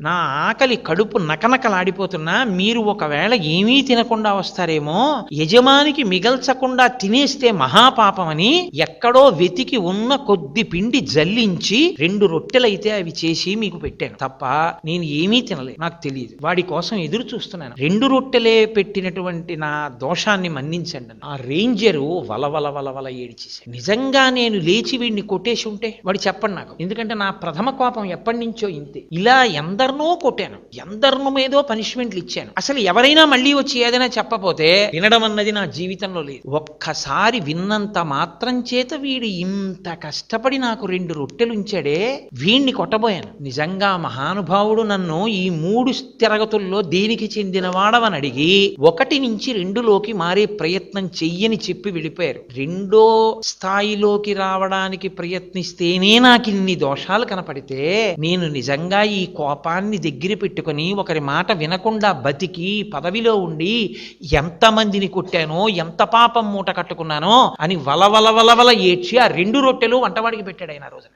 నా ఆకలి కడుపు నకనకలాడిపోతున్నా మీరు ఒకవేళ ఏమీ తినకుండా వస్తారేమో యజమానికి మిగల్చకుండా తినేస్తే మహాపాపమని ఎక్కడో వెతికి ఉన్న కొద్ది పిండి జల్లించి రెండు రొట్టెలైతే అవి చేసి మీకు పెట్టాను. తప్ప నేను ఏమీ తినలేదు. నాకు తెలియదు వాడి కోసం ఎదురు చూస్తున్నాను. రెండు రొట్టెలే పెట్టినటువంటి నా దోషాన్ని మన్నించండి ఆ రేంజరు వలవల వలవల ఏడిచేసాడు నిజంగా నేను లేచి వీడిని కొట్టేసి ఉంటే వాడు చెప్పండి నాకు. ఎందుకంటే నా ప్రథమ కోపం ఎప్పటి నుంచో ఇంతే. ఇలా ఎందరినో కొట్టాను. ఎందరినో మీదో పనిష్మెంట్లు ఇచ్చాను. అసలు ఎవరైనా మళ్ళీ వచ్చి ఏదైనా చెప్పపోతే వినడం అన్నది నా జీవితంలో లేదు. ఒక్కసారి విన్నంత మాత్రం చేత వీడు ఇంత కష్టపడి నాకు రెండు రొట్టెలు ఉంచాడే వీణ్ణి కొట్టబోయాను. నిజంగా మహానుభావుడు నన్ను ఈ మూడు తిరగతుల్లో దేనికి చెందినవాడవని అడిగి ఒకటి నుంచి రెండులోకి మారే ప్రయత్నం చెయ్యని చెప్పి వెళ్ళిపోయారు. రెండో స్థాయిలోకి రావడానికి ప్రయత్నిస్తేనే నాకు ఇన్ని దోషాలు కనపడితే నేను నిజంగా ఈ కోపాన్ని దగ్గర పెట్టుకొని ఒకరి మాట వినకుండా బతికి పదవిలో ఉండి ఎంతమందిని కొట్టానో ఎంత పాపం మూట కట్టుకున్నానో అని వలవల వలవల ఏడ్చి ఆ రెండు రొట్టెలు వంటవాడికి పెట్టాడు ఆయన రోజున.